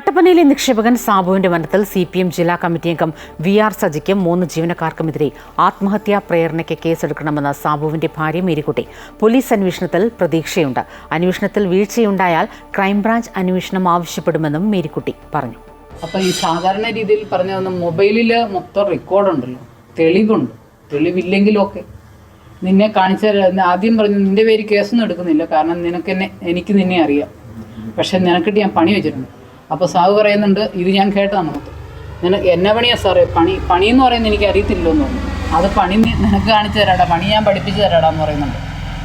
കട്ടപ്പനയിലെ നിക്ഷേപകൻ സാബുവിന്റെ മരണത്തിൽ സി പി എം ജില്ലാ കമ്മിറ്റി അംഗം വി ആർ സജിക്കും മൂന്ന് ജീവനക്കാർക്കുമെതിരെ ആത്മഹത്യാ പ്രേരണയ്ക്ക് കേസെടുക്കണമെന്ന് സാബുവിന്റെ ഭാര്യ മേരിക്കുട്ടി. പോലീസ് അന്വേഷണത്തിൽ പ്രതീക്ഷയുണ്ട്. അന്വേഷണത്തിൽ വീഴ്ചയുണ്ടായാൽ ക്രൈംബ്രാഞ്ച് അന്വേഷണം ആവശ്യപ്പെടുമെന്നും മേരിക്കുട്ടി പറഞ്ഞു. അപ്പോൾ ഈ സാധാരണ രീതിയിൽ പറഞ്ഞു മൊബൈലിൽ മൊത്തം റെക്കോർഡുണ്ടല്ലോ. തെളിവുണ്ട്. തെളിവില്ലെങ്കിലൊക്കെ. നിന്നെ കാണിച്ച ആദ്യം പറഞ്ഞു നിന്റെ പേര് കേസൊന്നും എടുക്കുന്നില്ല. കാരണം നിനക്ക് എന്നെ എനിക്ക് നിന്നെ അറിയാം. പക്ഷെ നിനക്കിട്ട് ഞാൻ പണി വെച്ചിട്ടുണ്ട്. അപ്പോൾ സാവ് പറയുന്നുണ്ട് ഇത് ഞാൻ കേട്ടതാണ്. മൊത്തം നിനക്ക് എന്നെ പണിയാ സാറേ പണി പണി എന്ന് പറയുന്നത് എനിക്ക് അറിയത്തില്ലെന്ന് പറഞ്ഞു അത് പണി നിനക്ക് കാണിച്ചു തരാടാ പണി ഞാൻ പഠിപ്പിച്ചു തരാടാ എന്ന് പറയുന്നുണ്ട്.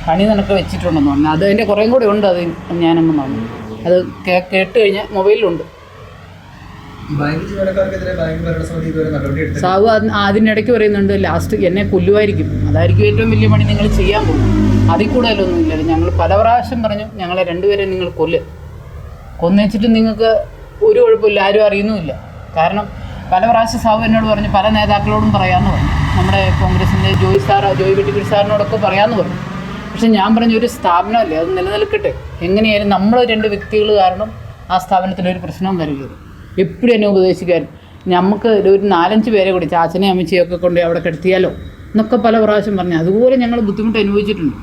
പണി നിനക്ക് വെച്ചിട്ടുണ്ടെന്ന് പറഞ്ഞു. അത് അതിന്റെ കുറേം കൂടി ഉണ്ട് അത് ഞാനങ്ങ് പറഞ്ഞു. അത് കേട്ട് കഴിഞ്ഞാൽ മൊബൈലിലുണ്ട്. സാവ് അതിനിടയ്ക്ക് പറയുന്നുണ്ട് ലാസ്റ്റ് എന്നെ കൊല്ലുമായിരിക്കും അതായിരിക്കും ഏറ്റവും വലിയ പണി നിങ്ങൾ ചെയ്യാൻ പോകും അതിൽ കൂടുതലൊന്നും ഇല്ല ഞങ്ങൾ പല പ്രാവശ്യം പറഞ്ഞു ഞങ്ങളെ രണ്ടുപേരെ നിങ്ങൾ കൊല്ല്. കൊന്നുവെച്ചിട്ട് നിങ്ങൾക്ക് ഒരു കുഴപ്പമില്ല ആരും അറിയുന്നുമില്ല. കാരണം പല പ്രാവശ്യം സാവു എന്നോട് പറഞ്ഞു പല നേതാക്കളോടും പറയാമെന്ന് പറഞ്ഞു. നമ്മുടെ കോൺഗ്രസിന്റെ ജോയി സാർ ജോയി വെട്ടിക്കുടി സാറിനോടൊക്കെ പറയാമെന്ന് പറഞ്ഞു. പക്ഷെ ഞാൻ പറഞ്ഞു ഒരു സ്ഥാപനമല്ലേ അത് നിലനിൽക്കട്ടെ. എങ്ങനെയായാലും നമ്മൾ രണ്ട് വ്യക്തികൾ കാരണം ആ സ്ഥാപനത്തിൽ ഒരു പ്രശ്നവും വരരുത് എപ്പോഴും എന്നെ ഉപദേശിക്കാൻ നമുക്ക് ഒരു നാലഞ്ച് പേരെ കൂടി ചാച്ചനെ അമ്മച്ചിയൊക്കെ കൊണ്ട് അവിടെ കിടത്തിയാലോ? എന്നൊക്കെ പല പ്രാവശ്യം പറഞ്ഞു. അതുപോലെ ഞങ്ങൾ ബുദ്ധിമുട്ട് അനുഭവിച്ചിട്ടുണ്ട്.